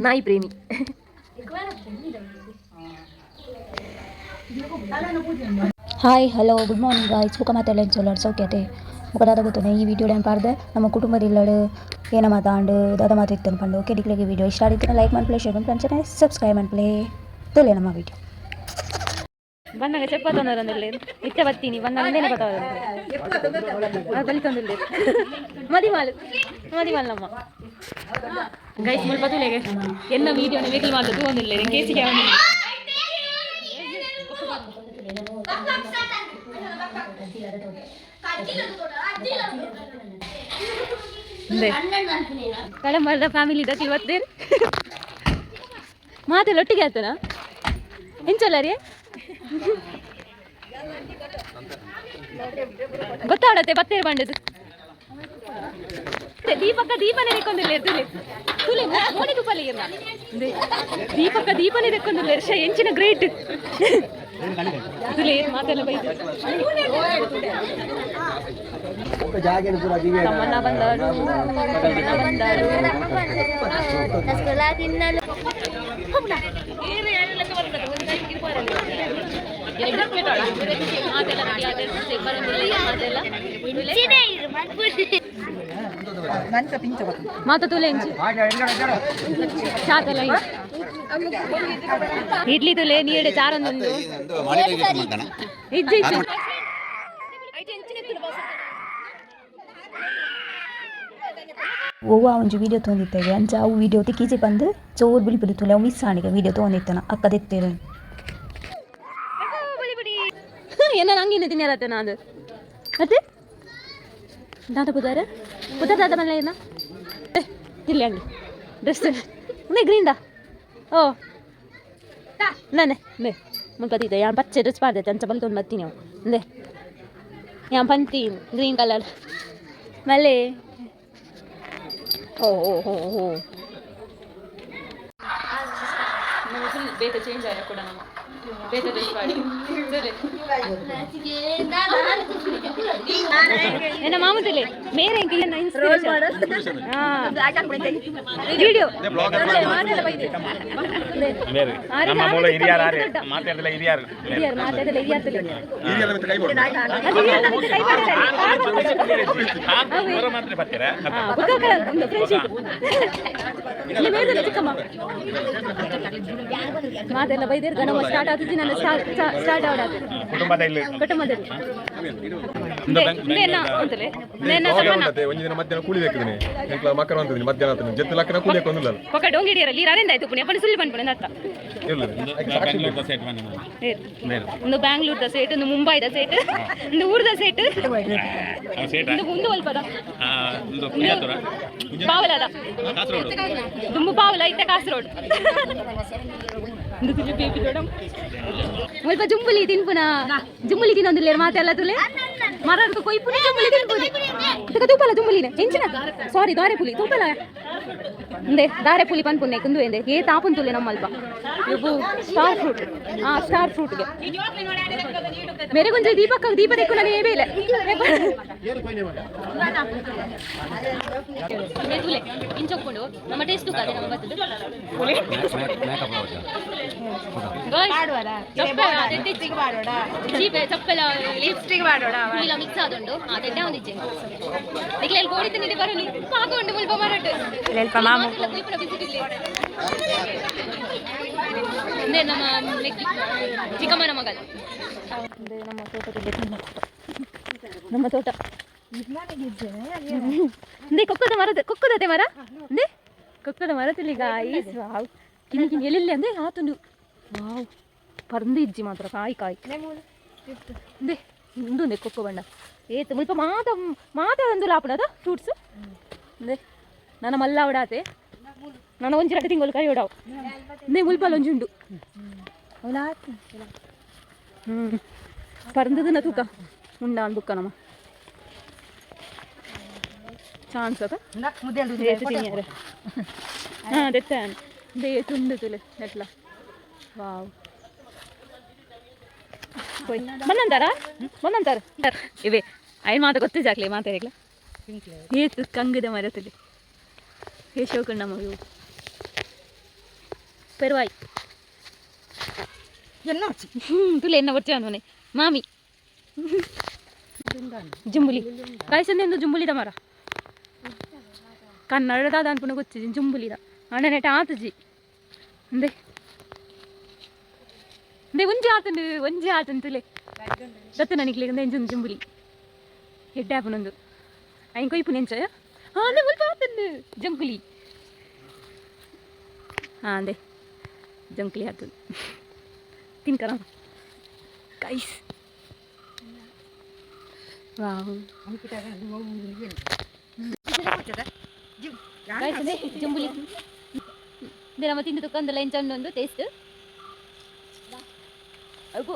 ನಾಯಿ ಪ್ರೇಮಿ hi hello good morning guys ಮುಖ ಮಾತೆಲ್ಲ ಚೊಲ್ಲೋಡು ಸೌಖ್ಯತೆ ಮುಖದಾದ ಗೊತ್ತಾನೆ ಈ ವಿಡಿಯೋ ಏನು ಪಾರ್ದೆ ನಮ್ಮ ಕುಟುಂಬದ ಇಲ್ಲಡು ಏನ ಮಾತಾಂಡು ದಾದ ಮಾತು ಇತ್ತು ಅನ್ಕೊಂಡು ಕೆಡಿಗಳಿಗೆ ವಿಡಿಯೋ ಇಷ್ಟ ಆಗಿತ್ತು ಲೈಕ್ ಮಾಡಿ ಪ್ಲೇ ಶೇರ್ ಮಾಡಿ ಫ್ರೆಂಡ್ಸ್ ಸಬ್ಸ್ಕ್ರೈಬ್ ಮಾಡಿ ಪ್ಲೇ ತೊಲೆ ನಮ್ಮ ವಿಡಿಯೋ ಬಂದಾಗ ಚೆಪ್ಪ ತಂದ್ರೆ ಇತ್ತೆ ಬರ್ತೀನಿ ಬಂದಾಗ ಒಂದೇನೆ ಬಲಿ ತಂದಿಲ್ಲ ಮದಿಮಾಲು ಮದಿಮಾಲ್ ನಮ್ಮ ಗೈಸ್ ಮುಲ್ಪ ತುಲೆಗೆ ಎನ್ನ ವಿಡಿಯೋನ ವೆಹಿಕಲ್ ಮಾಡ್ದು ಒಂದಿಲ್ಲ ಕೇಸಿಗೆ ಕಡಂಬರದ ಫ್ಯಾಮಿಲಿ ಇದಕ್ಕೆ ಇವತ್ತೇನು ಮಾತೆಲ್ಲ ಒಟ್ಟಿಗೆ ಆಯ್ತನಾ ಹೆಂಚಲ್ಲ ರೀ ಗೊತ್ತಾಡತ್ತೆ ಬತ್ತೇರು ಬಂಡದು ದೀಪಕ್ಕ ದೀಪನೇ ತೆಕ್ಕೊಂದಿಲ್ಲ ತುಲೆ ತುಲಿ ಮೋಡಿ ತುಪ್ಪಲಿ ದೀಪಕ್ಕ ದೀಪನೇ ತೆಕ್ಕೊಂದಿಲ್ಲ ಶ ಎಂಚಿನ ಗ್ರೇಟ್. ತುಲೆ ಮಾತೆಲ್ಲ ಬೈದು. ತಮ್ಮಣ್ಣ ಬಂದಾಡು ತಮ್ಮಣ್ಣ ಬಂದಾಡು ಮಾತ ತುಲೆ ಎಂಚು ಚಾತಲ್ಲ ಇಡ್ಲಿ ತುಲೆ ನೀಡೆ ಚಾರೊಂದೊಂದು ಇಜ್ಜಿ ಇಜ್ಜಿ ಓವ ಒಂಜಿ ವಿಡಿಯೋ ತೊಂದಿತ್ತೇವೆ ಅಂಚ ಅವು ವಿಡಿಯೋ ತಿಕ್ಕೀಚೆ ಬಂದು ಚೋರ್ ಬಿಳಿ ಬಿಡಿ ತುಲೆ ಅವು ಮಿಸ್ ಆಣಿಗೆ ವಿಡಿಯೋ ತೊಗೊಂಡಿತ್ತನ ಅಕ್ಕ ತೆತ್ತೇರು ಏನ ನಂಗಿನ ತಿನ್ನರತ್ತೆ ನಾನು ಮತ್ತೆ ದಾದ ಬುದಾರ ಬುದ್ಧ ದಾದ ಮಲ್ಲ ಏನ ತಿರ್ಲಿ ಹಂಗೆ ಡ್ರೆಸ್ ಉನ್ನೆ ಗ್ರೀನ್ದ ಓ ನಾನೆ ನೇ ಮುನ್ಪತ್ತಿದ್ದೆ ಯಾನ್ ಪಚ್ಚೆ ಡ್ರೆಸ್ ಪಾಡ್ದೆ ಅಂಚ ಬಲ್ತೊಂದು ಬತ್ತೀನಿ ಅವು ಅಂದೆ ಯಾನ್ ಪಂತಿ ಗ್ರೀನ್ ಕಲರ್ ಮಲ್ಲೆ ಓ ಓ ಹೋ ಹೋ ಬೇಗ ಚೇಂಜ್ ಆಗ ಕೂಡ ನಮ್ಮ ಬೇಗ ಡ್ರೆಸ್ ಮಾಡಿ ಎನ್ನ ಮಾಮೂಲಿ ಮೇರೆ ಇಂಕ ಏನ ಇನ್ಸ್ಪಿರೇಷನ್ ಹಾ ವಿಡಿಯೋ ಬೇರೆ ನಮ್ಮ ಮೂಲ ಹಿರಿಯರು ಆರೆ ಮಾತಾಡಿಲ್ಲ ಹಿರಿಯರು ಹಿರಿಯರು ಮಾತಾಡಲ್ಲ ಹಿರಿಯರ್ತದೆ ಹಿರಿಯರ ಮತ್ತೆ ಕೈ ಕೊಡು ಅದು ಹಿರಿಯರ ಕೈ ಮಾಡಿದ್ದಾರೆ ಅವರ ಮಾತ್ರ ಬರ್ತೀರಾ ಹಾ ಬುಕ್ಕಗಳ ಒಂದು ಫ್ರೆಂಡ್ಶಿಪ್ ಇಲ್ಲಿ ಮೇಲ್ಗಡೆ ಚಿಕ್ಕಮ್ಮ ಮಾತೆಲ್ಲ ಬೈದಿರ್ತಾರೆ ನಮ್ಮ ಸ್ಟಾರ್ಟ್ ಆಗ್ತಿದ್ದು ನನ್ನ ಸ್ಟಾರ್ಟ್ ಆಡಾದು ಕುಟುಂಬದಲ್ಲಿ. ಕುಟುಂಬದಲ್ಲಿ. ಒಂದು ಬ್ಯಾಂಕ್ ನೇನ ಅಂತಲೇ. ನೇನ ಮತ್ತೆ ಒಂದ್ ದಿನ ಮಧ್ಯಾಹ್ನ ಕೂಲಿ ಹಾಕಿದ್ದೀನಿ ಎಂಕ್ಲ ಮಕ್ಕಳ ಅಂತಿದ್ದೀನಿ ಮಧ್ಯಾಹ್ನ ಆಗ್ತದೆ ಜೊತೆ ಲಕ್ಕನ ಕೂಲಿ ಪಕ್ಕ ಆಯ್ತು ಪುಣ್ಯ. ಪಣಿ ಸುಳ್ಳಿ ಬಂದ್ಬಿಡ ಇಲ್ಲ ಸೈಡ್ ಬನ್ನಿ ಬೇರೆ ಒಂದು ಬ್ಯಾಂಗ್ಳೂರ್ದ ಸೇಟ್ ಒಂದು ಮುಂಬೈದ ಸೇಟ್ ಒಂದು ಊರ್ದ ಸೇಟ್. ಒಂದು ಒಂದು ದುಂಬು ಪಾವಲ ಇತ್ತ ಕಾಸರೋಡ್ ಸ್ವಲ್ಪ ಜುಂಬುಲಿ ತಿನ್ಪುನ ಜುಂಬುಲಿ ತಿನ್ನೊಂದಿಲ್ಲ ಮಾತೆಲ್ಲ ತುಲೆ ಮರದ ಕೊಯ್ಪುನ ಜುಂಬುಲಿ ತಿನ್ಪುನಿ ಇದಕ್ಕೆ ತೂಪಲ ಜುಂಬುಲಿನ ಹೆಂಚಿನ? ಸಾರಿ ದಾರೆ ಪುಲಿ. ತೂಪಲ. ಅಂದೆ ದಾರೆ ಪುಲಿ ಪನ್ಪುನ್ನೆ ಕುಂದು ಎಂದೆ. ಏ ತಾಪನ್ ತುಲೆ ನಮ್ಮಲ್ಪ ಇವು ಸ್ಟಾರ್ ಫ್ರೂಟ್ ಹಾ ಸ್ಟಾರ್ ಫ್ರೂಟ್ಗೆ ಮೇರೆ ಕೊಂಚ ದೀಪಕ್ಕ ದೀಪ ತೆಕ್ಕು ನಾನು ಏ ಬೇಲೆ ಮೆದುಲೆ ಇಂಚೊಕ್ಕೊಂಡು. ನಮ್ಮ ಟೇಸ್ಟ್ ಕಾದೆ ನಮ್ಮ ಬರ್ತದೆ. ಮಿಕ್ಸ್ ಆದುಂಡು ಅದೆಡ್ಡೆ ಒಂದಿಜ್ಜೆ. ನಿಕ್ಲೆಲ್ ಗೋಡಿ ತಿನ್ನಿದೆ ಬರೋಲಿ ಪಾಕೊಂಡು ಮುಲ್ಪ ಮರಟ್ಟು ಅಂದ್ರೆ ನಮ್ಮ ಮೆಕ್ಕಿ ಚಿಕ್ಕಮ್ಮನ ಮಗ. ನಮ್ಮ ತೋಟದಲ್ಲಿ ನಮ್ಮ ತೋಟ. ಕೊಕ್ಕದ ಮರದ ಕೊಕ್ಕದತೆ ಮರ? ಅಂದ್ರೆ ಕೊಕ್ಕದ ಮರದಲ್ಲಿ ಗಾಯ್ಸ್ ವಾವ್. ಕಿನಿ ಕಿನಿ ಎಲ್ಲೆಲ್ಲಿ ಅಂದ್ರೆ ಆತುಂಡು ವಾವ್ ಪರಂದು ಇಜ್ಜಿ ಮಾತ್ರ ಕಾಯಿ ಕಾಯಿ ಅಂದೆ ಉಂದು ಕೊಕ್ಕೋ ಬಣ್ಣ ಏತು ಮುಲ್ಪ ಮಾತ ಮಾತ ಒಂದು ಲಾಪಡದ ಫ್ರೂಟ್ಸ್ ಅಂದೆ ನನ್ನ ಮಲ್ಲ ಅವಡಾತೆ ನನ್ನ ಒಂಜಿ ಎರಡು ತಿಂಗಳು ಕೈ ಹೊಡಾವು ಅಂದೆ ಮುಲ್ಪಲ್ ಒಂಜಿ ಉಂಡು ಹ್ಞೂ ಪರಂದದನ್ನ ತೂಕ ಉಂಡ ಅನ್ಬುಕ್ಕ ನಮ್ಮ ಚಾನ್ಸ್ ಅದ ಏತು ತಿನ್ಯಾರ ಹಾಂ ದೆತ್ತಾನ್ ദേ ചുണ്ടത്തിൽ എట్లా വാവ് പോയി ಬಂದಂತಾರಾ ಬಂದಂತಾರ ಇವೆ ಅಯ್ಯ ಮಾತು ಗೊತ್ತೇ ಜಾಕ್ಲಿ ಮಾತಾಡಿಲ್ಲ ಈ ಕಂಗದ ಮರದಲ್ಲಿ ಹೇ ಶೋಕಣ್ಣ ಮಗು பெருவாய் என்ன வச்சு பிள்ளை என்ன வச்சு வந்தோனே மாமி ಜುಂಬುಲಿ ಕಾಯಿಸಂದ ಜುಂಬುಲಿದ ಮರ ಕನ್ನಡದ ಅನ್ಪುಣ ಗೊತ್ತಿದ್ದೀನಿ ಜುಂಬುಲಿದ அண்ணனേട്ട ആത്തജി എന്തേ എന്തേ ഒഞ്ചി ആത്തുണ്ട് ഒഞ്ചി ആത്തുണ്ടല്ലേ ദത്ത് നനിക്കിലേക്ക് എഞ്ചും ചുമ്പുലി എട്ടാപ്പനുണ്ട് അതിന് കൊയ്പ്പ് നെഞ്ച ആ നമ്മൾ പാത്തുണ്ട് ജംപുലി ആ അതെ ജംപുലി ആത്തുണ്ട് തിൻകറാം ഗൈസ് വാവ് ജംപുലി ಇದು ನಮ್ಮ ತಿಂದು ತುಕ್ಕಂದಲ್ಲ ಇಂಚಂಡು ಒಂದು ಟೇಸ್ಟ್ ಅಗು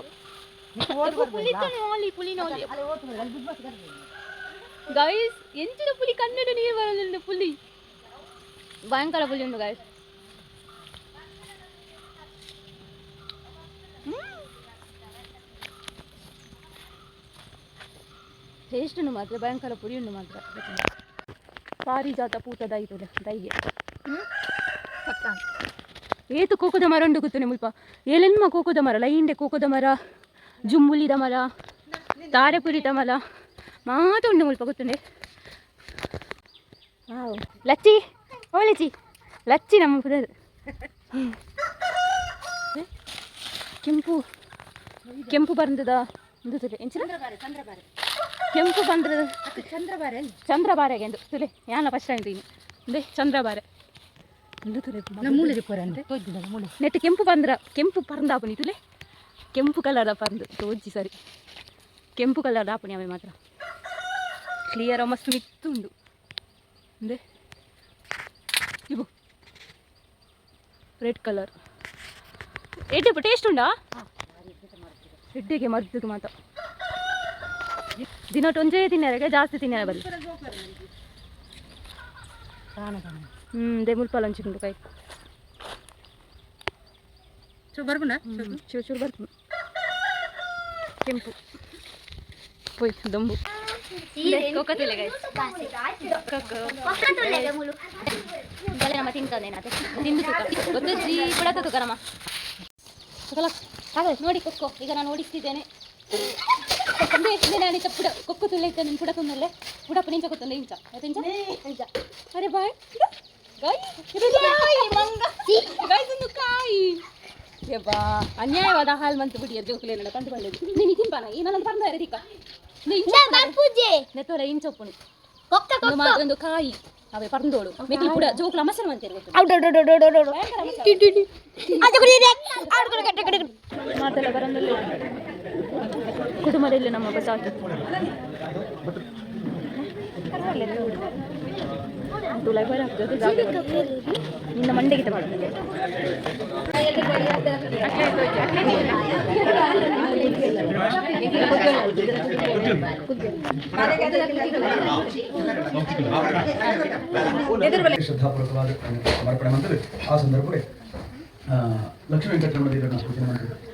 ಪುಲಿ ನೋಲಿ ಪುಲಿ ನೋಲಿ ಗೈಸ್ ಎಂಚಿನ ಪುಲಿ ಕನ್ನಡ ನೀರು ಬರಲಿಲ್ಲ ಪುಲಿ ಭಯಂಕರ ಪುಲಿ ಉಂಟು ಗೈಸ್ ಟೇಸ್ಟ್ ಮಾತ್ರ ಭಯಂಕರ ಪುಡಿ ಉಂಡು ಮಾತ್ರ ಪಾರಿಜಾತ ಪೂತ ದೈತು ದೈಗೆ ಏತು ಕೋಕೋದ ಮರ ಉಂಡು ಗೊತ್ತು ಮುಲ್ಪ ಏಲೆನ್ಮ ಕೋಕೋದ ಮರ? ಲೈಂಡೆ ಕೋಕೋದ ಮರ ಜುಂಬುಲಿದ ಮರ ತಾರೆಪುರಿದ ಮರ ಮಾತ ಉಂಡು ಮುಲ್ಪ ಗೊತ್ತುಂಡೆ ವಾವ್. ಲಚ್ಚಿ ಓ ಲಚ್ಚಿ. ಲಚ್ಚಿ ನಮ್ಮ ಪುರದ ಕೆಂಪು ಕೆಂಪು ಬಂದದ ಕೆಂಪು ಚಂದ್ರ ಚಂದ್ರಬಾರೆ ಚಂದ್ರಬಾರೆಗೆ ಎಂದು ತುಲೆ. ಯಾನ ಫಸ್ಟ್ ಟೈಮ್ ತೀನಿ ಚಂದ್ರ ಚಂದ್ರಬಾರೆ. ಒಂದು ತುಲೆ ನಮ್ಮೂಲಿಗೆ ಪೋರಂತೆ ತೋಜ್ಜಿದ ಮೂಲೆ ನೆಟ್ಟು ಕೆಂಪು ಬಂದ್ರ ಕೆಂಪು ಪರಂದಾಪುನಿ ತುಲೆ ಕೆಂಪು ಕಲರ್ ಪರ್ಂದು. ತೋಜಿ ಸರಿ. ಕೆಂಪು ಕಲರ್ ಆಪುನಿ ಅವೆ ಮಾತ್ರ. ಕ್ಲಿಯರ್ ಮಸ್ತ್ ಮಿತ್ತು ಉಂಡು. ಅಂದೆ ಇವು. ರೆಡ್ ಕಲರ್ ಎಡ್ಡೆ ಟೇಸ್ಟ್ ಉಂಡಾ? ಎಡ್ಡೆಗೆ ಮರ್ದದು ಮಾತ ದಿನ ಒಂಜೇ ತಿನ್ನರಗೆ ಜಾಸ್ತಿ ತಿನ್ನರ ಬರ್ಲಿ ಹ್ಞೂ ದೇ ಮುಲ್ಪಾಲ ಹಂಚಿಕೊಂಡು ಕೈ ಸೊ ಬರ್ಬುಂಡ ಚೂರು. ಚೂರು ಬರ್ತೀನಿ. ಕೆಂಪು. ಪೋಯ್ ದೊಂಬು. ನಮ್ಮ ತಿಂದು ಜೀ ಬಿಡತ್ತ ತೂಕರಮ್ಮ ಹಾಗಾದ್ರೆ ನೋಡಿ ಕೊಕ್ಕೋ. ಈಗ ನಾನು ಓಡಿಸ್ತಿದ್ದೇನೆ ನಾನು ಇತ್ತ ಪುಡ. ಕೊಕ್ಕು ತುಳ್ಳೆ ನಿನ್ ನಿನ್ನ ಪುಡ ತುಂದಲ್ಲೇ? ಪುಡಪ್ಪ ನಿಂಚ ಕೊತ್ತಂದೆ ಇಂಚ. ಆಯ್ತು ಇಂಚ? ಇಂಚ. ಅರೆ ಬಾಯ್ ಗಾಯ್ ಇದು ಕಾಯಿ ಮಂಗ ಗಾಯ್ ಒಂದು ಕಾಯಿ ಯಬ್ಬಾ ಅನ್ಯಾಯವಾದ ಹಾಲ್ ಮಂತ್ ಬಿಡಿ ಅದು ಜೋಕುಲೆ ನಡ ಕಂಡು ಬಂದಿದ್ದು ನೀನು ತಿಂಪಾನ ಈ ನನ್ನ ಬಂದ ರೀಕ ನೆತ್ತೋರ ಇಂಚೊಪ್ಪುಣಿ ಒಂದು ಮಾತ್ರ ಒಂದು ಕಾಯಿ ಅವೇ ಪರಂದೋಳು ಮೆಟ್ಲು ಕೂಡ ಜೋಕುಲ ಮಸರು ಮಂತೇರು ಮಾತೆಲ್ಲ ಬರಂದಲ್ಲ ಕುಟುಂಬದಲ್ಲಿ ನಮ್ಮ ಬಸ್ ಆಗಿತ್ತು ತುಳ ಬರ ನಿನ್ನ ಮಂಡೆಗಿತ ಮಾಡ್ತೀನಿ ಶ್ರದ್ಧಾಪೂರ್ವಕವಾದ ಸಮರ್ಪಣೆ ಮಾಡಿದ್ರೆ ಆ ಸಂದರ್ಭದಲ್ಲಿ ಲಕ್ಷ್ಮೀ ವೆಂಕಟರಮಣ ದೇವರನ್ನ ಪೂಜೆ ಮಾಡಿದ್ರು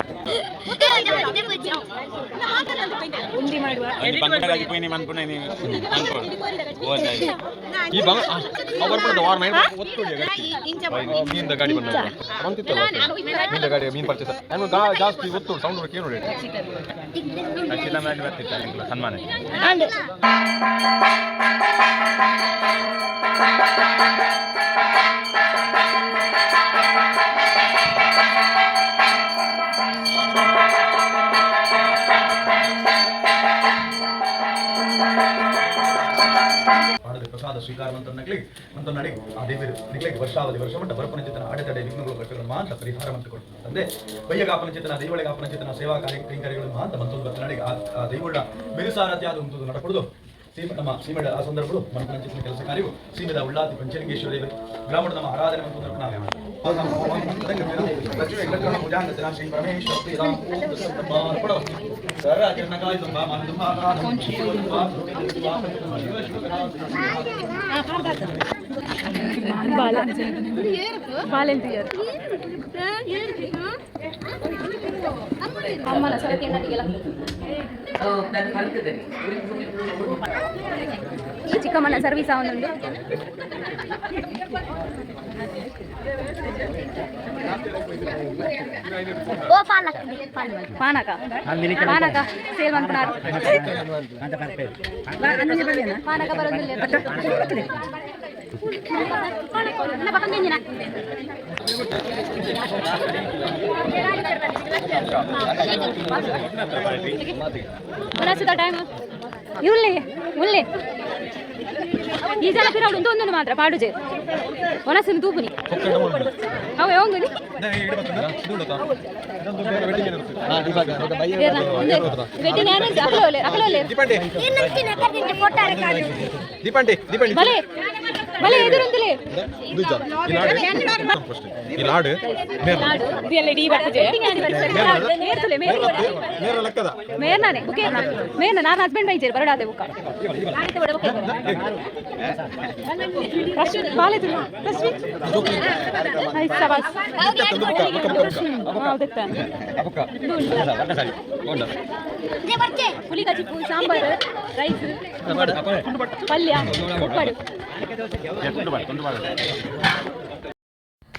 ಸುದ್ದ ನಾವು ಅಂತ ಹೇಳ್ತೀವಿ. ಪಾಡಿನ ಪಾಡಿನ ಉಂಡಿ ಮಾಡುವ ಬಂಗಾರಾಗಿ ಪೋಯಿನಿ ಮನ್ಪುಣಿ ಅನ್ಕೋ ಓದಾಯಿ ಈ ಬಂಗ ಅವ್ ಬರ್ಬಿಡ್ದ ವಾರ ಮೈ ಒತ್ತು ಮೀನ್ದ ಗಾಡಿ ಬಂದ ಅಂತಿತ್ತಲ್ಲ ಮೀನ್ದ ಗಾಡಿ ಮೀನ್ ಪರ್ಚೇಸ್ ನಾನು ಗಾ ಜಾಸ್ತಿ ಒತ್ತು ಸೌಂಡ್ ಕೇಳಿ ನೋಡಿ ಖಚಿತ ಮಾಡಿ ಬರ್ತಿತ್ತು ಸನ್ಮಾನ ಪಾಡದ ಪ್ರಸಾದ ಸ್ವೀಕಾರವಂತನಗ್ಲಿ ಅಂತ ನಡಿ ಆ ದೇವರು ನಿಗ್ಲಿಕ್ಕೆ ವರ್ಷಾವಧಿ, ವರ್ಷ ಮಟ್ಟ ಬರಪನ ಚಿತ್ತನ ಅಡೆತಡೆ ವಿಘ್ನಗಳು ಕಷ್ಟಗಳು ಮಾತ್ರ ಪರಿಹಾರವಂತ ಅಂದೆ ಅಂದ್ರೆ ಬಯ್ಯಗಾಪನ ಚಿತ್ತನ ದೈವಳಿಗಾಪನ ಚಿತ್ರ ಸೇವಾ ಕಾರ್ಯ ಕೈಂಕರ್ಯಗಳು ಮಾತ್ರ ಮತ್ತೊಂದು ಬರ್ತ ನಡಿಗೆ ಆ ದೈವಳ ಮಿರುಸಾರಥ್ಯಾದ ಒಂದು ನಡಕೊಡುದು ಸೀಮ ನಮ್ಮ ಸೀಮೆಡ ಆ ಸಂದರ್ಭಗಳು ಚಿತ್ರ ಕೆಲಸ ಕಾರ್ಯವು ಸೀಮೆದ ಉಳ್ಳಾತಿ ಪಂಚಲಿಂಗೇಶ್ವರ ದೇವರು ಗ್ರಾಮದ ನಮ್ಮ ಆರಾಧನೆ ಅಂತ ನಾವೇ ಲಕ್ಷ್ಮೀ ವೆಂಕಟರಮಣ ಭುಜಾಂಗತಿನ ಶ್ರೀ ಪರಮೇಶ್ವರ ಶ್ರೀರಾಮ್ ಓಂ ತತ್ಸರ್ಪಣ ಸರ ಕಿರಣಕಾಯ ತುಂಬ ಮಾನದುಂಬ ಆರಾಧನೆ ಶಿವ ಶಿವ ಶಿವ ಶಿವ ಬಾಲ ಬಾಲೆಂತ ಇಯರ್ ಅಮ್ಮನ ಸರಕ್ಕೆ ಚಿಕ್ಕಮ್ಮನ ಸರ್ವಿಸ್ ಅವನುಂಡು ಪಾನಕ ಪಾನಕ ಸೇಲ್ ಮಾಡ್ಕೊಳಾರು ಪಾನಕ ಬರೋದಿಲ್ಲ ಸುಧಾ ಟೈಮ್ ಇವ್ಲೆ ಉಲ್ಲೆ ಈ ಜನ ಪಿರ ಅವಳು ಒಂದೊಂದು ಮಾತ್ರ ಪಾಡುಜೆ ಒನಸಿನ ತೂಪುನಿ ಅವ ಯಾವಂಗು ನೀ வெட்டி நேரே அகலோலே அகலோலே தீபண்டி தீபண்டி தீபண்டி భలే ఎదురుందిలే ಈ ಲಾಡು ಡಿ ಬರ್ತದೆ ಮೇರ್ತಲೆ ನೇರ ಲೆಕ್ಕದ ಮೇರ್ನಾನೆ ಬುಕೆ ಮೇರ್ನ ನಾನು ಹಸ್ಬೆಂಡ್ ಬೈಜೇರು ಬರಡಾದೆ ಬುಕ್ಕ ಬಾಲೆ ತುಳು ರಶ್ಮಿ ಐಸ್ ಸಬಾಸ್ ಹೌದತ್ತ ಅಬಕ್ಕ ಹೋಂಡ ಪುಲಿ ಕಚಿಪ್ಪು ಸಾಂಬಾರು ರೈಸ್ ಪಲ್ಯ ಉಪ್ಪಡು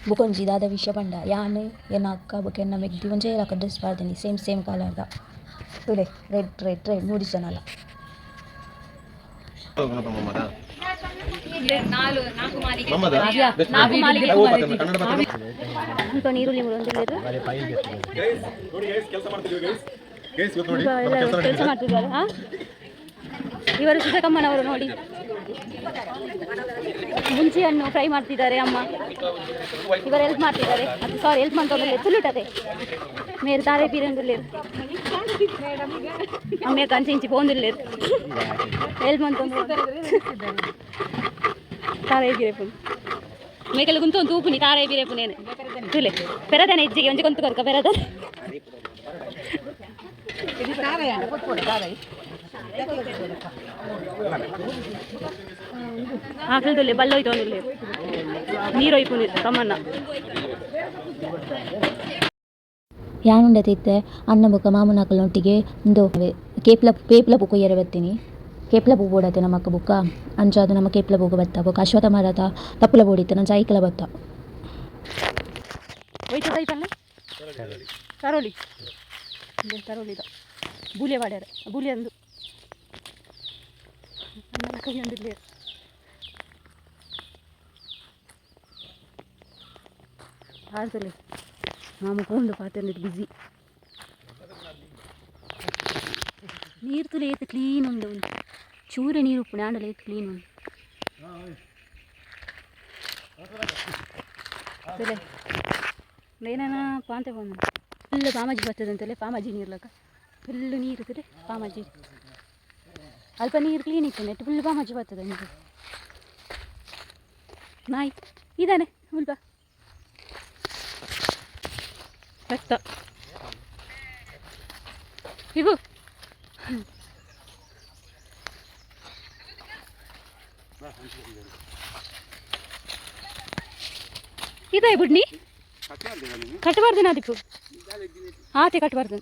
ಬುಕೊಂಜಿ ದಾದ ವಿಷಯ ಪಂಡ ಯಾನ್ ಎನ್ನ ಅಕ್ಕ ಬುಕ್ ಎನ್ನ ಮೆಗ್ದಿ ಒಂಜೇ ಲಕ್ಕ ಡ್ರೆಸ್ ಪಾಡ್ತೀನಿ ಸೇಮ್ ಸೇಮ್ ಕಲರ್ದ ತುಲೆ ರೆಡ್ ರೆಡ್ ರೆಡ್ ಮೂರು ಜನಲ್ಲ ನಾಲ್ಕು ಮಾಲಿಗೆ ಕನ್ನಡ ಅಂತ ನೀರುಳ್ಳಿ ಒಂದು ಗೈಸ್ ಇವತ್ತು ನೋಡಿ ಈಗ ಎಲ್ಲರೂ ಕೆಲಸ ಮಾಡ್ತಿದ್ದಾರೆ ಹಾ ಇವರು ಸುಧಕಮ್ಮನವರು ನೋಡಿ. ಮುಂಚೆಯನ್ನು ಫ್ರೈ ಮಾಡ್ತಿದ್ದಾರೆ ಅಮ್ಮ. ಇವರು ಹೆಲ್ಪ್ ಮಾಡ್ತಿದ್ದಾರೆ. ಅದು ಸಾರಿ ಹೆಲ್ಪ್ ಮಾಡ್ತಾರೆ ತುಲುಟದೆ ಮೇರೆ ತಾರೆ ಬೀರಂದಿರ್ಲಿರು ಅಮ್ಮೆ ಕಂಚಿ ಇಂಚಿ ಪೋಂದುಲ್ಲೇರು ಹೆಲ್ಪ್ ಮಾಡ್ಕೊಂಡು ತಾರೆ ಬೀರೆಪು ಮೇಕಲು ಕುಂತು ಒಂದು ತೂಪುನಿ ತಾರೆ ಬೀರೆಪು ನೇನೆ ತುಲೆ ಪೆರದನೆ ಇಜ್ಜಿಗೆ, ಒಂಜಿ ಕೊಂತು ಕೊರ್ಕ, ಪೆರದನೆ. ಆಕಲ್ದೊಲ್ಲೆ ಬಲ್ಲೋಯ್ತವನಿಲ್ಲ ನೀರೊಯ್ಪುನಿ ತಮ್ಮನ್ನ. ಯಾನುಂಡತಿತ್ತೆ ಅನ್ನ ಬುಕ್ಕ ಮಾಮನಕಲೊಟ್ಟಿಗೆ ಇಂದು ಕೇಪ್ಲ ಪೇಪ್ಲ ಬುಕ್ಕು ಎರೆ ಬತ್ತೀನಿ ಕೇಪ್ಲ ಬುಕ್ ಬೋಡತ್ತೆ ಅಕ್ಕ ಬುಕ್ಕ. ಅಂಚಾದು ನಮ್ಮ ಕೇಪ್ಲ ಬುಕ್ ಬತ್ತ ಬುಕ್ಕ ಅಶ್ವಥ ಮರದ ತಪ್ಪಲ ಬೋಡಿತ್ತೆ ನಾನು ಜೈಕಲ ಬತ್ತ ತರೋಳಿ ತರೋಳಿದ ಬೂಲೆ ಬಾಡ್ಯಾರ. ಬೂಲೆ ಅಂದು. അങ്ങനൊക്കെ കണ്ടില്ലേ ஆறுதல் நாம் கூண்டு பார்த்து பிஸி ನೀರ್ತು ಲೇತ ಕ್ಲೀನ್ ಉಂಡು ಉಂಡು ಚೂರ ನೀರು ಉಪ್ಪು ಆಂಡ ಲೇತ ಕ್ಲೀನ್ ಉಂಡು ಸರಿ ಬೇನನ ಪಾಂತೆ ಬಂದ ಫುಲ್ ಪಾಮಜಿ ಬರ್ತದಂತಲೇ ಪಾಮಜಿ ನೀರ್ಲಕ್ಕ ಫುಲ್ಲು ನೀರು ಪಾಮಜಿ ಅಲ್ಪ ನೀರು ಕ್ಲೀನ್ ಇತ್ತು ನೆಟ್ಟು ಮಜಾ ಪಾಮಾಜಿ ಬರ್ತದೆ ನೀರು ನಾಯಿ ಇದ್ದಾನೆ ಉಲ್ಪ ರಕ್ತ. ಇವು ಇದಾಯ್ ಬುಡ್ನಿ? ಕಟ್ಟಬಾರ್ದು ಅದಕ್ಕೂ? ಆತೆ ಕಟ್ಟಬಾರ್ದು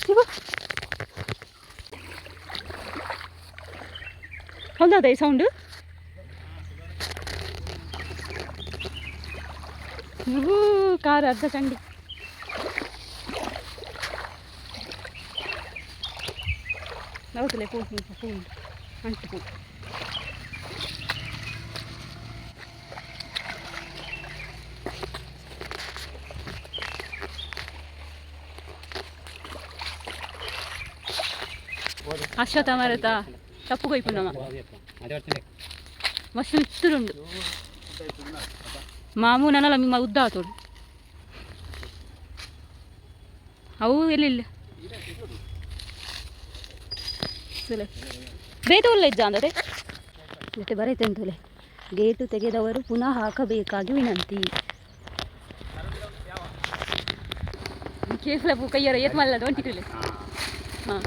ಇವು వాళ్ళదా అదే సౌండ్? కారు అర్థకండి నవ్వుతులే పోతుంది పోండి అంటుకో అశ్వతమరత ಅಂಟು ಪೂ మస్తు ಇತ್ತುರುಂಡು ಮಾಮೂ ನನ್ನಲ್ಲ ನಿಮ್ಮ ಉದ್ದ ಆತೋಡು ಅವು ಎಲ್ಲಿಲ್ಲ ಒಳ್ಳೆ ಇಜ್ಜ ಅಂದರೆ ಮತ್ತೆ ಬರೈತೆ ಅಂತಲೇ ಗೇಟು ತೆಗೆದವರು ಪುನಃ ಹಾಕಬೇಕಾಗಿ ವಿನಂತಿ. ಕೇಸಲ ಕೈಯರ ಏತ್ ಮಲ್ಲ ಒಂಟಿಕ್ರಿಲೆ ಹಾಂ.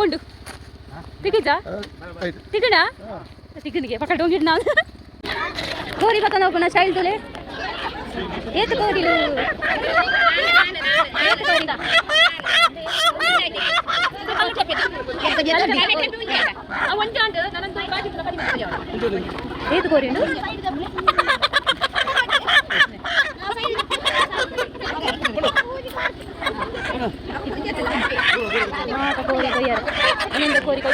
ಉಂಡು तिकीचा तिकड तिकीट घे पकड डोंगीट नाव कोरी पता नाव कोणा शाईल तुले येत कोरी ఏది కోరిండు మాట కోరిపోయారు ఆనంద కోరిక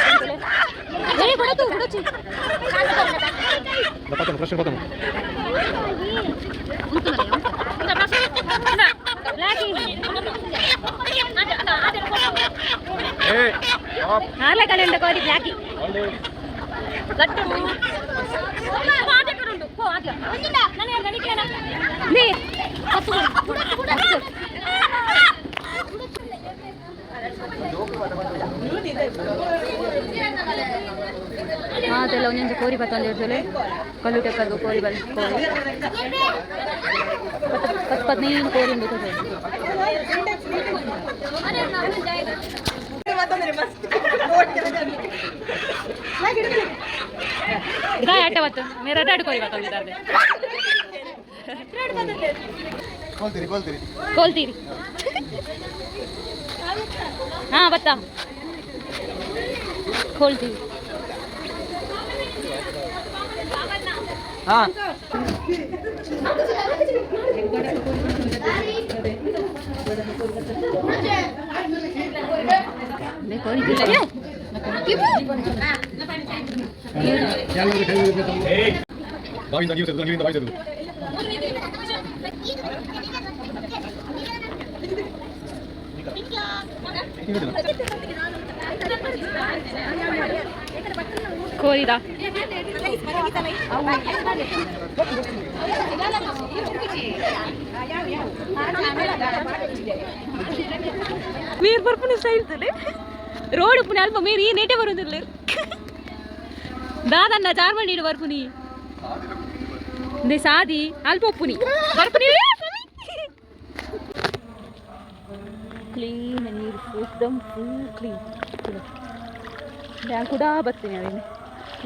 ఆలకడండి కోరి బ్లాకి గట్టు ఆటక్కడ ఉండు పో ఆట నన్ను నన్ను ఇక్కడ నీ ನೀ ಅದೆಲ್ಲ ಒಂದೊಂದು ಕೋರಿ ಬತ್ತೊಂದು ಇರ್ತದೆ ಕಲ್ಲು ಟೆಕ್ಕದು ಕೋರಿ ಬಲ್ ಕೋರಿ. ಹತ್ತು ಹದಿನೈದು ಕೋರಿ ತಗೊಳ್ಳಿ. ಗಾಯ ಆಟ ಬತ್ತು ಮೇರೆ ಎರಡು ಕೋರಿ ಬತ್ತೊಂದಿದ್ದಾರೆ ಕೊಲ್ತೀರಿ ಕೊಲ್ತೀರಿ. ಕೋಲ್ತೀರಿ. हाँ बताओ खोल दी हाँ ಬಾವಿಯಿಂದ ನೀರು ಸೇದುದು ನೀರಿಂದ ಬಾಯಿ ಸೇದುದು కోరిదా మీరు పరుపుని స్టైల్ తల్లి ரோடு புனால்ப மீறி நீட்டே வரும் சொல்லு. தாதா நான் சார் பண்ணிடு வர்ப்புனி இந்த சாதி அல்பப்புனி வர்ப்புனி ಕ್ಲೀನ್ ನೀರು ಎಕ್ದಮ್ ಫುಲ್ ಕ್ಲೀನ್ ನಾನು ಕೂಡ ಬರ್ತೀನಿ ಅವೇನು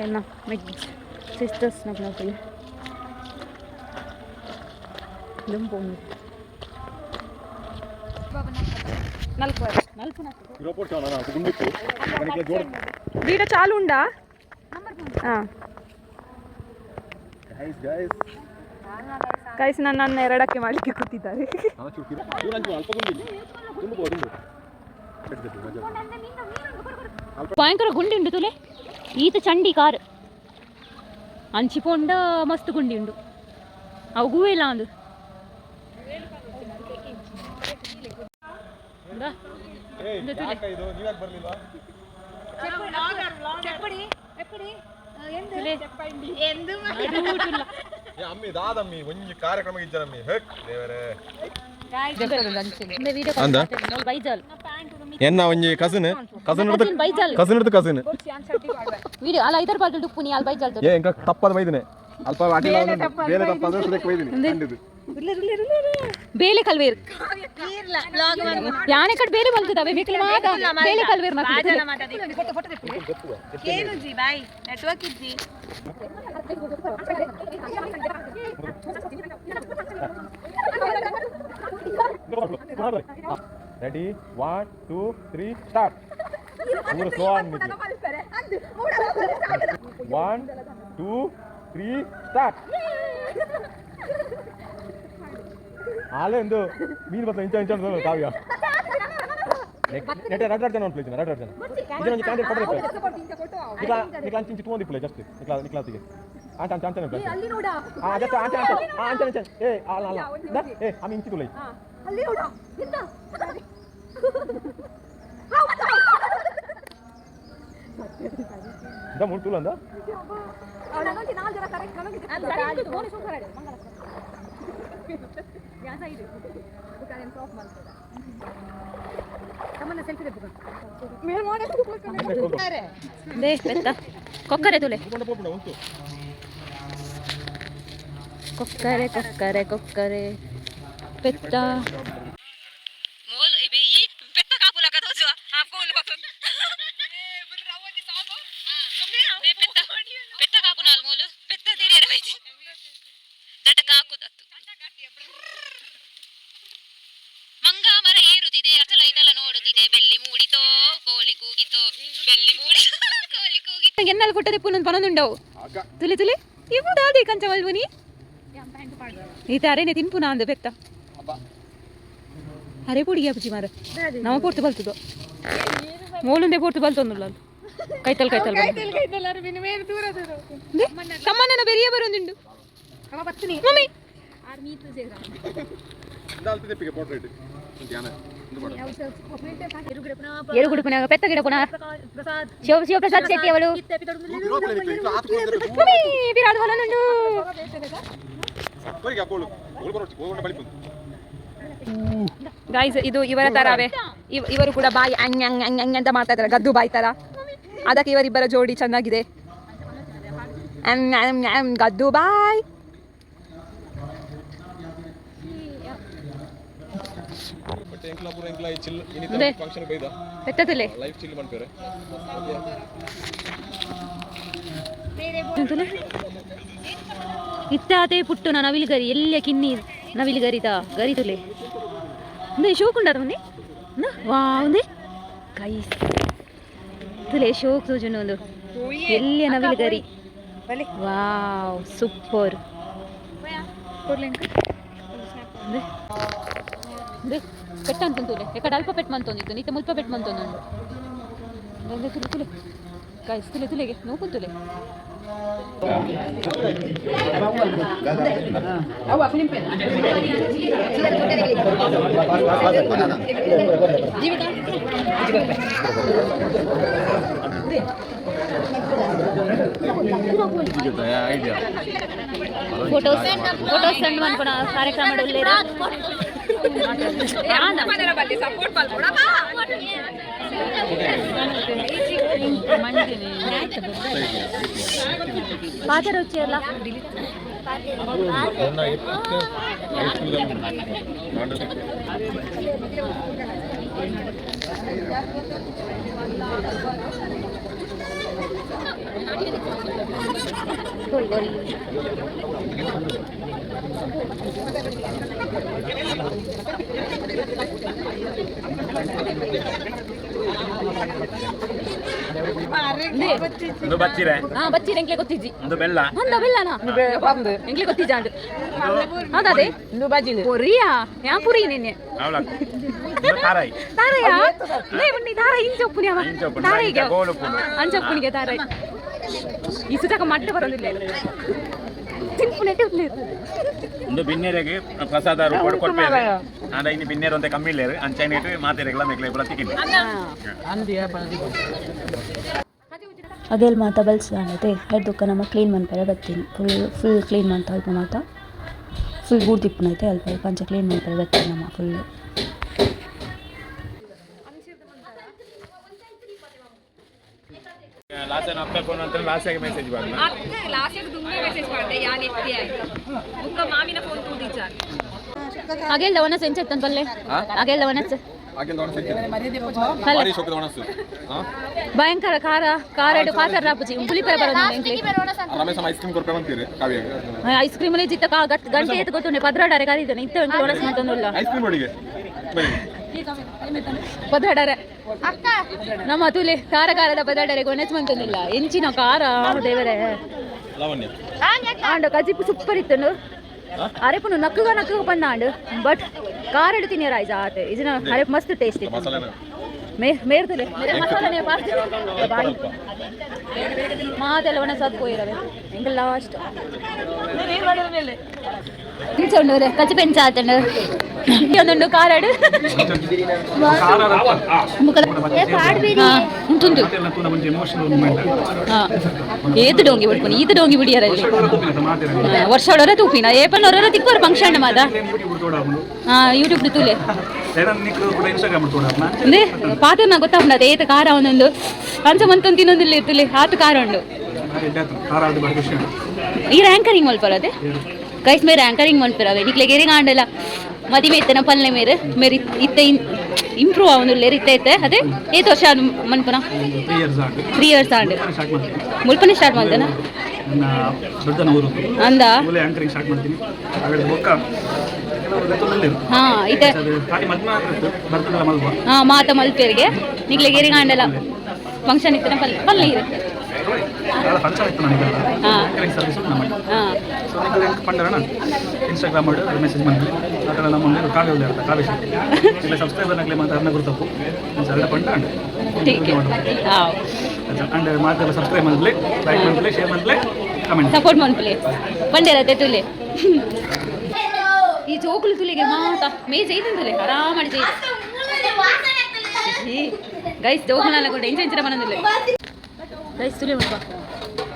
ಎನ್ನ ಮೆಜ್ ಸಿಸ್ಟರ್ಸ್ నాకు నాకు లింపు నలుపు నలుపు ರೋಬೋಟ್ ಚಾವನ ಅದು ಗುಂಡಿತ್ತು ನನಗೆ ಜೋಡ వీడ చాలు ఉండా ಗೈಸ್ ಗೈಸ್ ಕೈಸ್ ನನ್ನ ಎರಡಕ್ಕೆ ಮಾಡಲಿಕ್ಕೆ ಕೂತಿದ್ದಾರೆ. ಭಯಂಕರ ಗುಂಡಿ ಉಂಡು ತುಲೆ. ಈತ ಚಂಡಿ ಕಾರ್. ಅಂಚಿಪೊಂಡ ಮಸ್ತ್ ಗುಂಡಿ ಉಂಡು ಅವು ಇಲ್ಲ ನೀವ್ಯಾಕೆ ಬರ್ಲಿಲ್ಲ ತುಲೆ. ಅಡೂಟುಲ್ಲ. ಏ ಅಮ್ಮಿ ದಾದಮ್ಮಿ ಒಂಜಿ ಕಾರ್ಯಕ್ರಮ ಇಜ್ಜರಮ್ಮಿ ಹೆಕ್ ದೇವರೇ ಇಂದ video ಅಂದ? call ಮಾಡ್ತೇನೆ. ನೋಡು ಬೈಜಾಲ್ ಎನ್ನ ಒಂಜಿ ಕಸನ್ ಕಸನ್ ಹಿಡ್ದು ಕಸಿನ್ ಬೈಜಾಲ್ ಕಸನ್ ಹಿಡ್ದು ಕಸನ್ ವಿಡಿಯೋ ಅಲ್ಲ ಇದರ ಪಾಲ್ತು ಡುಪ್ಪುನಿ ಅಲ್ಲಿ ಬೈಜಾಲ್ ಏ ಇಂಕ ತಪ್ಪದ ಬೈದಿನಿ ಅಲ್ಪ ಅಡಿಲ ಒಂದು ಬೇರೆ ತಪ್ಪದ ಸುದಕ್ಕೆ ಬೈದಿನಿ ಕಂಡಿದ್ದು ಬೇಲೆ ಕಲ್ವೇರ್ ಯಾನೆ ಕಡೆ ಬೇರೆ ಮಲ್ಕುತ್ತವೆ ಬೇಕಲ ಮಾತ ಬೇಲೆ ಕಲ್ವೇರ್ ready one two three start ಮೂರು ಸ್ಲೋ ಆಗ್ಬಿಟ್ಟು ಒನ್ ಟೂ ತ್ರೀ ಸ್ಟಾರ್ಟ್ ಆಲೇ ಒಂದು ಮೀನು ಬರ್ತಾ ಇಂಚ ಇಂಚ ಅಂತ ಕಾವ್ಯ. ನೆಟ್ಟೆ ರಡ್ ರಡ್ ಜನ ಪ್ಲೇಸ್ ರಡ್ ರಡ್ ಜನ. ಇದು ಒಂದು ಕ್ಯಾಂಡಿಡೇಟ್ ಕೊಡಬೇಕು. ನಿಕ್ಲಾ ನಿಕ್ಲಾ ಪ್ಲೇ ಜಸ್ಟ್ ನಿಕ್ಲಾ ನಿಕ್ಲಾತಿಗೆ ಆಂಟ ಅಂಚ ಅಂಚನೆ ಪ್ಲೇಸ್ ಆ ಜಸ್ಟ್ ಆಂಚ ಆಂಚ ಏ ಅಲ್ಲ ಅಲ್ಲ. ಏ ಆಮಿ ಇಂಚಿ ತುಲೈ. ಮೂರು ತುಲ ಅಂದ ದೇ ಬೆತ್ತ ಕೊಕ್ಕರೆ ಕೊಕ್ಕರೆ ಕೊಕ್ಕರೆ. ಪೆತ್ತ ಕೊಟ್ಟರೆ ಪುನೊಂದು ಪನೊಂದುಂಡವು ತುಲಿ ತುಲಿ ಇವು ದಾದಿ ಕಂಚವಲ್ವು ನೀ ಈತ ಅರೇನೆ ತಿನ್ಪುನ ಅಂದ ಬೆಕ್ತ ಅರೆ ಪುಡಿಗೆ ಬುಜಿ ಮಾರ ನಮ್ಮ ಪೋರ್ತು ಬಲ್ತುದು ಮೂಲುಂದೆ ಪೋರ್ತು ಬಲ್ತೊಂದುಲ್ಲ ಕೈತಲ್ ಕೈತಲ್ ಕಮ್ಮನ ಬೆರಿಯ ಬರೋದುಂಡು ಮಮ್ಮಿ ಎರು ಪುನಃ ಪೆತ್ತ ಗಿಡಪುನ ಶಿವ ಶಿವಪ್ರಸಾದ್ ಶೆಟ್ಟಿ ಅವಳು ಗೈಸ್ ಇದು ಇವರ ತರವೇ. ಇವ್- ಇವರು ಕೂಡ ಬಾಯಿ ಅಂಗ್ ಅಂಗ್ ಅಂಗ್ ಅಂತ ಮಾಡ್ತಾ ಗದ್ದು ಬಾಯಿ ತರ. ಅದಕ್ಕೆ ಇವರಿಬ್ಬರ ಜೋಡಿ ಚೆನ್ನಾಗಿದೆ. ಗದ್ದು ಬಾಯ್. ಎಂಕ್ಲಾಪುರ ಎಂಕ್ಲ ಈ ಚಿಲ್ ಇನ್ನಿತರ ಫಂಕ್ಷನ್ ಬೈದ. ಎತ್ತತಲೆ ಲೈಫ್ ಸ್ಟೈಲ್ ಇತ್ತಾತೆ ಪುಟ್ಟು ನಾ ನವಿಲು ಗರಿ ಎಲ್ಲೆ ಕಿನ್ನಿ ನವಿಲು ಗರಿದ ಗರಿದುಲೆ ಒಂದೇ ಶೋಕುಂಡದ ಒಂದೆ ವಾ ಒಂದೆ? ಕೈ ತುಲೆ ಶೋಕ್ ಸೂಜನ ಒಂದು. ಎಲ್ಲೆ ನವಿಲು ಗರಿ. Wow super. ಕೊಡ್ಲೆಂಕ de de tú le Edgar Alpa vertmantón ni ni te multipa vertmantón no no es que no puedo photo send photo send ಮಾಡ್ಕೊಡ. ಕಾರ್ಯಕ್ರಮ ಪಾತ್ರ ರುಚಿ ಅಲ್ಲ ಒಂದು ಬಚ್ಚಿರೆ ಹಾ ಬಚ್ಚಿ ಎಂಕ್ಲೆ ಗೊತ್ತಿಜ್ಜಿ ಒಂದು ಬೆಲ್ಲ ಒಂದ ಬೆಲ್ಲನಾ ಎಂಕ್ಲೆ ಗೊತ್ತಿಜ್ಜ ಅಂಡ್ ಹೌದದೆ ಪೊರಿಯಾ ಯಾ ಪುರಿ ನಿನ್ನೆ ಅವಳ ಒಂದು ತಾರಾಯಿ ತಾರಯ್ಯ ಲೇ ಬನ್ನಿ ತಾರ ಇಂಚೊಪ್ಪುನಿ ಅವ ಇಂಚೊಪ್ಪುನಿ, ತಾರಯ್ಯಗೆ ಇಂಚ ಗೋಲುಪ್ಪುನಿ. ಅಂಚೊಪ್ಪುನಿಗೆ ತಾರಯ್ಯ ಈ ಸುತಕ ಮಟ್ಟ ಬರೋದಿಲ್ಲ. ಒಂದು ಬಿನ್ನೆರೆಗೆ ಪ್ರಸಾದ ರೂಪಾಯಿ ಕೊಡ್ಬೇರೆ ಆದ ಇನ್ನು ಬಿನ್ನೆರು ಅಂತ ಕಮ್ಮಿ ಇಲ್ಲೇರು ಅಂಚೈನೇಟು ಮಾತೆರೆಗಳ ಮೇಕ್ಲೆ ಪುರ ತಿಕ್ಕಿನಿ ಅದೆಲ್ಲ ಮಾತ ಬಲ್ಸ್ದಾಂಡತೆ ಎಡ್ದುಕ್ಕ ನಮ್ಮ ಕ್ಲೀನ್ ಮನ್ಪರೆ ಬರ್ತೀನಿ. ಫುಲ್ ಫುಲ್ ಕ್ಲೀನ್ ಮಾಡ್ತಾ ಅಲ್ಪ ಮಾತ. ಫುಲ್ ಗೂಡ್ ತಿಪ್ಪನೈತೆ ಅಲ್ಪ ಪಂಚ ಕ್ಲೀನ್ ಮನ್ಪರೆ ಬರ್ತೀನಿ ನಮ್ಮ ಫುಲ್ ಲಾಸ್ಟ್ ಅಪ್ಪ ಫೋನ್ ಅಂತ. ಲಾಸ್ಟಾಗಿ ಮೆಸೇಜ್ ಬಂದ ಅಗೆಲ್ಲ ಒಣಸ್ ಎಂಚೆತ್ತನ್ ಪಲ್ಲೆ ಅಗೆಲ್ಲ ಒಣಸ್ ಭಾರಿ ಶೋಕದ ಒಣಸು ಭಯಂಕರ ಖಾರ ಖಾರ ಇಟ್ಟು ಪಾತ್ರ ರಾಪುಜಿ ಬರೋದು ರಮೇಶ್ ಐಸ್ ಕ್ರೀಮ್ ಕೊಡ್ಬೇಕು ಅಂತೀರಿ ಕಾವ್ಯ ಐಸ್ ಕ್ರೀಮ್ ಅಲ್ಲಿ ಜಿತ್ತ ಕಾ ಗಟ್ ಎತ್ತು ಗೊತ್ತು ಪದ್ರಾಡಾರೆ ಕರೀತಾನೆ ಇತ್ತ ಒಣಸ್ ಅಂತಂದಿಲ್ಲ ಐಸ್ ಕ್ರೀಮ್ ಬನ್ನಿ. ಪದ್ರಾಡಾರೆ. ನಮ್ಮ ತುಲೆ ಖಾರ ಖಾರದ ಪದಾಡಾರೆ ಒಣಸ್ ಇಂಚಿನ ಎಂಚಿನ ಖಾರ ದೇವರೇ. ಲಾವಣ್ಯ. ಆಂಡ ಕಜಿಪು ಸೂಪರ್ ಇತ್ತು ನಕ್ಕುಗ ನಕ್ಕಗ ನಕ್ಕಗ ಆಂಡು ಬಟ್ ಕಾರ್ ತಿನ್ನಿಯರ ಆಯ್ತು ಆತೆ. ಇದನ್ನ ಅರೆಪ್ ಮಸ್ತ್ ಟೇಸ್ಟ್ ಇತ್ತು. ಮಸಾಲೆನ? ಮೇ ಮೇರ್ತಲೆ ಮೇರೆ ಮಸಾಲನೆ ಬಾಯಿ. ಮಾತೆಲ್ಲ ಒಣ ಸತ್ ಪೋಯಿರವೆ ಎಂಗ ಲಾಸ್ಟ್ ಇಂಚೊಂಡು കച്ച പെഞ്ചാത്തുണ്ട് ಮುಖದ ಉಂಟುಂಟು ಹಾ ಏತು ಡೋಂಗಿ ಬಿಡ್ಕೊಂಡು ಈತ ಡೋಂಗಿ ಬಿಡಿಯರಲ್ಲಿ ವರ್ಷ ಒಳರ ತೂಪಿನ ಏಪನ್ ಹೊರ ತಿಕ್ಕೋರು ಫಂಕ್ಷನ್ ಮಾದ ಹಾ ಯೂಟ್ಯೂಬ್ ತೂಲೆ. ಅಂದ್ರೆ ಪಾತ್ರ ಗೊತ್ತಾಗ್ಬಿಡದ ಏತ ಖಾರ ಒಂದೊಂದು ಪಂಚ ಮಂತೊಂದು ತಿನ್ನೊಂದಿಲ್ಲ ಇರ್ತಲೆ ಆತು ಖಾರ ಉಂಡು ಈ ರ್ಯಾಂಕರಿಂಗ್ ಕೈಸ್ ಮೇರೆ ಮಾಡ್ತಾರೆ ಮಲ್ಪರವೆ ನಿಕ್ಲೆ ಗೆರಿಂಗ್ ಆಂಡಲ್ಲ ಮದಿಮೆ ಇತ್ತನ ಪಲ್ಲೆ ಮೇರೆ ಮೇರೆ ಇತ್ತೆ ಇಂಪ್ರೂವ್ ಅವನು ಇತ್ತೆ ಇತ್ತೆ ಅದೇ ಏತ್ ವರ್ಷ ಅದು ಮನ್ಪುನ ತ್ರೀ ಇಯರ್ಸ್ ಆಂಡ್ ಮುಲ್ಪನೆ ಸ್ಟಾರ್ಟ್ ಅಂದ? ಮಾಡ್ತೀನಿ. ಬೊಕ್ಕ ಹಾ ಇದೆ. ಹಾ ಮಾತ ಮಲ್ಪೇರಿಗೆ ನಿಗ್ಲೆ ಗೆರಿಗಾಂಡಲ ಫಂಕ್ಷನ್ ಇತ್ತು ಪಲ್ಲೆ ಪಲ್ಲೆ ಇರುತ್ತೆ. ಫಂಕ್ಷನ್ ಇತ್ತು ನನಗೆಲ್ಲ ರಿಕರಿಂಗ್ ಸರ್ವಿಸ್ ನಮಗೆ ಸೊ ನಿಮಗೆ ಲಿಂಕ್ ಪಂಡರಣ ಇನ್ಸ್ಟಾಗ್ರಾಮ್ ಮಾಡಿ ಮೆಸೇಜ್ ಮಾಡಿದ್ವಿ ಆ ಥರ ನಮ್ಮ ಮುಂದೆ ಕಾವ್ಯ ಉಳ್ಳಿ ಅಂತ ಕಾವ್ಯ ಶಕ್ತಿ ಇಲ್ಲ ಸಬ್ಸ್ಕ್ರೈಬರ್ನಾಗಲಿ ಮಾತಾಡೋಣ ಗುರುತಪ್ಪು ಸರಳ ಪಂಡ ಅಂಡ್ ಮಾತ್ರ ಸಬ್ಸ್ಕ್ರೈಬ್ ಮಾಡಲಿ ಲೈಕ್ ಮಾಡಲಿ ಶೇರ್ ಮಾಡಲಿ ಕಮೆಂಟ್ ಸಪೋರ್ಟ್ ಮಾಡಲಿ ಪಂಡಿರ ತೆತ್ತುಲೆ. ಈ ಚೋಕುಲು ತುಲಿಗೆ ಮಾತಾ ಮೇ ಜೈತಂತಲೆ ಆರಾಮಾಡಿ ಜೈತ ಗೈಸ್ ದೋಹನಾಲ ಕೂಡ ಇಂಚ ಇಂಚರ ಮನದಲ್ಲಿ ರೈಸ್ ತುಲಿ ಉಂಟು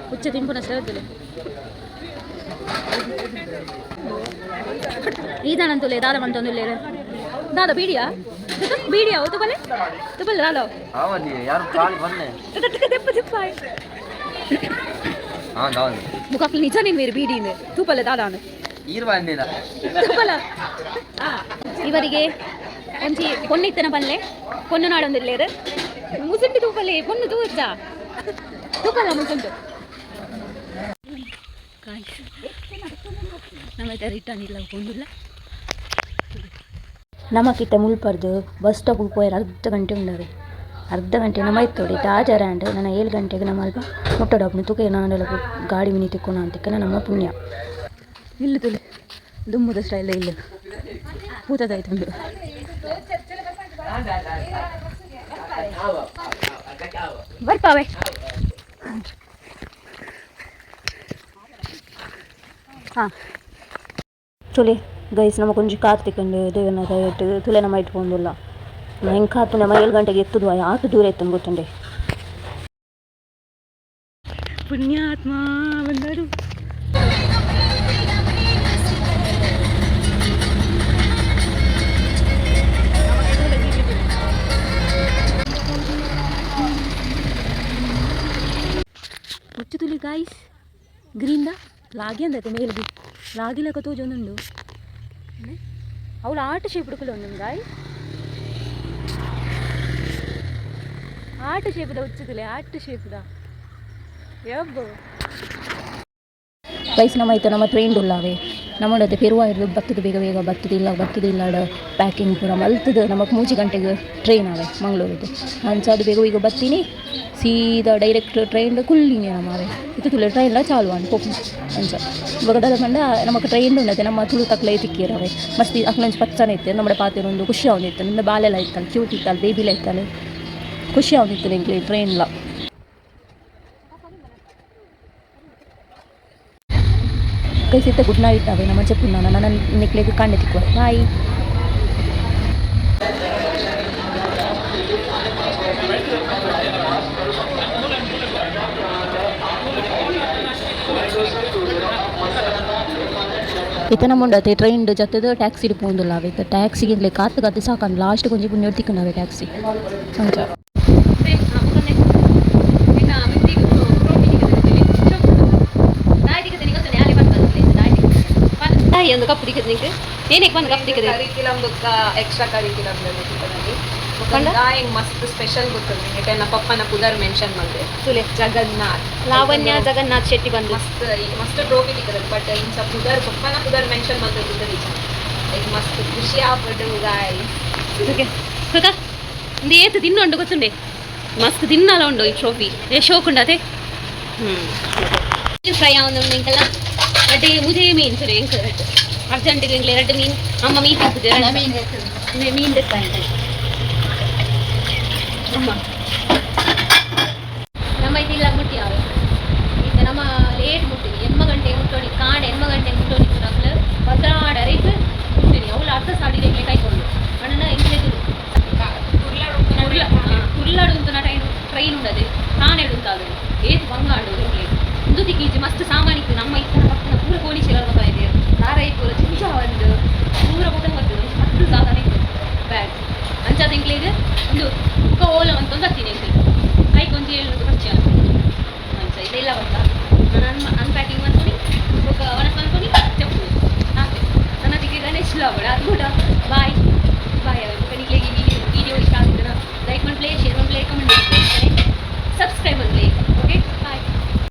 ಹುಚ್ಚ ತಿಂಪುನ ಸೇವತ್ತಲೆ ಈದಾನ ತುಲೆ ದಾದ ಮಂತ ಒಂದುಲೆ ದಾದ ಬೀಡಿಯಾ ಬೀಡಿಯಾ ಓ ತುಬಲೆ ತುಬಲೆ ದಾದ ಅವನಿ ಯಾರು ಕಾಲಿ ಬನ್ನೆ ದೆಪ್ಪ ದೆಪ್ಪ ಹಾ ದಾದ ಮುಖಕ್ಕೆ ನಿಜ ನೀನು ಬೇರೆ ಬೀಡಿ ತೂಪಲೆ ದಾದಾನು ಈರ್ವಾಂದಿನ ತೂಪಲ ಇವರಿಗೆ ಒಂಚಿ ಪೊನ್ನಿತ್ತನ ಪಲ್ಲೆ ಪೊನ್ನು ನಾಡೊಂದಿಲ್ಲೇರು ಮುಸುಂಡಿ ತೂಪಲೆ ಪೊನ್ನು ತೂರ್ತಾ ನಮ್ಮೈತೆ ರಿಟರ್ನ್ ಇಲ್ಲ ಕೊಂದಿಲ್ಲ ನಮಕಿತ್ತ ಮುಲ್ಪರ್ದು ಬಸ್ ಸ್ಟಾಪ್ ಪೋಯರ್ ಅರ್ಧ ಗಂಟೆ ಉಂಡವೆ ಅರ್ಧ ಗಂಟೆ ನಮ್ಮ ಇತ್ತೋಡಿ ತಾಜಾರ ಅಂಡ್ ನನ್ನ ಏಳು ಗಂಟೆಗೆ ನಮ್ಮ ಅಲ್ಪ ಮುಟ್ಟಡಪ್ಪನ ತುಕೆ ನಾನೆಲ್ಲ ಗಾಡಿ ಮಿನಿ ತಿಕ್ಕೋಣ ಅಂತಕ್ಕೆ ನಮ್ಮ ಪುಣ್ಯ. ಇಲ್ಲ ತುಲೆ ದುಮ್ಮದ ಸ್ಟೈಲ್ ಇಲ್ಲ. ಪೂತದಾಯ್ತುಂಡು ಬರ್ಪಾವೆ ಹಾಂ ತುಲೆ ಗೈಸ್ ನಮ್ಮ ಕೊಂಚ ಕಾರ್ತಿಕಂಡು ದೇವನ ದಯಟ್ಟು ತುಲೆ ನಮ್ಮ ಇಟ್ಕೊಂಡಿಲ್ಲ ಹೆಂಗೆ ಕಾತು ನಮ್ಮ ಏಳು ಗಂಟೆಗೆ ಎತ್ತುದು ಆತು ದೂರ ಎತ್ತಂದು ಗೊತ್ತುಂಡೆ ಪುಣ್ಯಾತ್ಮ ಹೆಚ್ಚು ತುಲಿ ಗಾಯ್ಸ್ ಗ್ರೀನ್ದ? ಲಾಗಿ ಅಂದೈತೆ ಮೇಲ್ ಬಿ ಲಾಗಿ ತೋಜೊಂದುಂಡು ಅವಳು ಆಟ ಶೇಪ್ ಹಿಡ್ಕೊಲ್ಲ ಒಂದು ಗಾಯ್ ಆಟ ಶೇಪದ ಉಚ್ಚುತ್ತಲೇ ಆಟ ಶೇಪದ ಯಬ್ಬು. ಗೈಸ್ ನಮ್ಮ ಆಯ್ತು ನಮ್ಮ ಟ್ರೈನ್ ಉಳ್ಳಾವೆ ನಮ್ಮಡತ್ತೆ ಪೆರುವ ಇರೋದು ಬತ್ತದು, ಬೇಗ ಬೇಗ ಬತ್ತದಿಲ್ಲ ಬತ್ತದಿಲ್ಲ ಪ್ಯಾಕಿಂಗ್ ಪೂರ ಮಲ್ತದ ನಮಗೆ ಮೂಜಿ ಗಂಟೆಗೆ ಟ್ರೈನ್ ಅವೆ, ಮಂಗಳೂರದ್ದು. ಅಂಚದು ಬೇಗ ಬೇಗ ಬತ್ತೀನಿ ಸೀದಾ ಡೈರೆಕ್ಟ್ ಟ್ರೈನ್ ಕುಲ್ಲಿನಿ ನಮ್ಮವೆ ಇದು ತುಳು ಟ್ರೈನ್ಲ ಚಾಲು ಅಂತ ಹೋಗಿ ಅಂಚ ಇವಾಗ ಪಂಡ ನಮಗೆ ಟ್ರೈನ್ ಉಂಡತೆ, ನಮ್ಮ ತುಳು ತಕ್ಲೆ ತಿಕ್ಕಿರವೆ ಮಸ್ತಿ ಅಕ್ಲಂಚ್ ಪಚ್ಚನೆ ಇತ್ತು, ನಮ್ಮ ಪಾತಿರೊಂದು ಖುಷಿ ಅವನಿತ್ತು, ನಿಂದ ಬಾಲೆಲ್ಲ ಇತ್ತಲ್ಲ ಕ್ಯೂಟ್ ಇತ್ತಲ್ಲ ಬೇಬಿಲ ಇತ್ತಲ್ಲ ಖುಷಿ ಅವನಿತ್ತು ನಿಂಗೆ ಟ್ರೈನ್ಲ ಕೈಸಿತ್ತ ಗುಡ್ ನೈಟ್ ಅವೆ ನಮ್ಮ ಚೆಪ್ಪು ನಾನು ನನ್ನ ನಿಕ್ಲೆಗೆ ಕಂಡೆ ತಿಕ್ಕುವ ಬಾಯ್ ಇತನ ಮುಂಡತೆ ಟ್ರೈನ್ ಜತ್ತದ ಟ್ಯಾಕ್ಸಿ ಪೋಂದುಲ್ಲ ಅವೆ ಟ್ಯಾಕ್ಸಿಗೆ ಕಾತು ಕಾತು ಸಾಕಂದು ಲಾಸ್ಟ್ ಕೊಂಚ ಪುಣ್ಯ ತಿಕ್ಕಂಡವೆ ಟ್ಯಾಕ್ಸಿ ಅಂಚ ಏನಕ್ಕ ಪುಡಿಕದ ನಿಂಗೆ ಏನು ಎಕ್ ಬಂದಕ್ಕ ಪುಡಿಕದ ಕರಿಕ್ಯುಲಮ್ ಬುಕ್ಕ ಎಕ್ಸ್ಟ್ರಾ ಕರಿಕ್ಯುಲಮ್ ಬುಕ್ಕದಲ್ಲಿ ಹಿಂಗೆ ಮಸ್ತ್ ಸ್ಪೆಷಲ್ ಬುಕ್ ಯಾಕಂದ್ರೆ ಪಪ್ಪನ ಪುದರ್ ಮೆನ್ಷನ್ ಮಾಡಿದೆ ಸುಲೆ ಜಗನ್ನಾಥ್ ಲಾವಣ್ಯ ಜಗನ್ನಾಥ್ ಶೆಟ್ಟಿ ಬಂದು ಮಸ್ತ್ ಮಸ್ತ್ ಟ್ರೋಫಿ ಸಿಕ್ಕದ ಬಟ್ ಇಂಚ ಪುದರ್ ಪಪ್ಪನ ಪುದರ್ ಮೆನ್ಷನ್ ಮಾಡಿದ ಬುದ್ಧ ನಿಜ ಲೈಕ್ ಮಸ್ತ್ ಖುಷಿ ಆಗ್ಬಿಟ್ಟು ಗಾಯ್ ಓಕೆ ಪ್ರಕಾಶ್ ఇది ఏత తిన్న ఉండు గుర్తుండే మస్తు తిన్నాలో ఉండు ఈ ట్రోఫీ రేషోకుండా అదే ఫ్రై అవుందా ఇంకల్లా ಅಟೆ ಮುಜೆ ಮೀನ್ ಸರಿ ಹೆಂಗ್ ಸರ್ ಅರ್ಜೆಂಟಿಗೆ ಹೆಂಗ್ಲೆ ಎರಡು ಮೀನ್ ಅಮ್ಮ ಮೀನ್ ಹಾಕಿದ್ರೆ ಮೀನ್ ಮೀನ್ ಬೇಕಾಯ್ತು ಅಮ್ಮ ನಮ್ಮ ಇದಿಲ್ಲ ಮುಟ್ಟಿ ಯಾವ ಈಗ ನಮ್ಮ ಲೇಟ್ ಮುಟ್ಟಿವಿ ಎಂಬ ಗಂಟೆ ಮುಟ್ಟೋಡಿ ಕಾಣ ಎಂಬ ಗಂಟೆ ಮುಟ್ಟೋಡಿ ನಮ್ಗೆ பத்திராட ரைட்டு கொடுத்துரு எவ்வளோ அர்த்த சாடிடுங்களே கை கொண்டு ஆனால் எங்களுக்கு ಉಳ್ಳಾಡುವಂತ ಟ್ರೈನ್ ಟ್ರೈನ್ ಉಂಡದೆ ಕಾಣೆಡುತ್ತಾಗಲಿ ಏದು ಬಂಗಾಡು ಇಂದುದಿ ಕೀಜಿ ಮಸ್ತ್ ಸಾಮಾನಿತ್ತು ನಮ್ಮ ಇತ್ತರ ಜೋಡಿಶಿಲರ್ ಬರ್ತಾ ಇದೆ ಕಾರೈಪುರ ಚಿಂಚ ಒಂದು ನೂರ ಬೂತಂಗೆ ಬರ್ತದೆ ಹತ್ತು ಸಾಧನ ಇತ್ತು. ಬ್ಯಾಗ್ ಅಂಚಾದ ಎಂಕ್ಲಿಗೆ ಒಂದು ಮುಖ ಓಲ ಅಂತ ಒಂದು ಹತ್ತೀನಿ ಎಂಕ್ಲಿ ಕೈಗೆ ಒಂದು ಏಳು ಖರ್ಚು ಅಂತ. ಇದೆಲ್ಲ ಬರ್ತಾ ನಾನು ಅನ್ಪ್ಯಾಕಿಂಗ್ ಮಾಡ್ಕೊಂಡು ಒಣಸ್ ಮಾಡ್ಕೊಂಡು ಚಪ್ಪು ಹಾಕಿ ನನ್ನ ಅದಕ್ಕೆ ಗಣೇಶ್ ಲಾಬಡ ಅದು ಕೂಡ ಬಾಯ್. ಬಾಯ್ ಕಣಿಗೆ ವಿಡಿಯೋ ಇಷ್ಟ ಆಗಿದ್ರೆ ಲೈಕ್ ಮಾಡಿ ಶೇರ್ ಮಾಡಿ ಪ್ಲೇ ಕಮೆಂಟ್ ಮಾಡಿ. ಸಬ್ಸ್ಕ್ರೈಬ್ ಮಾಡಿ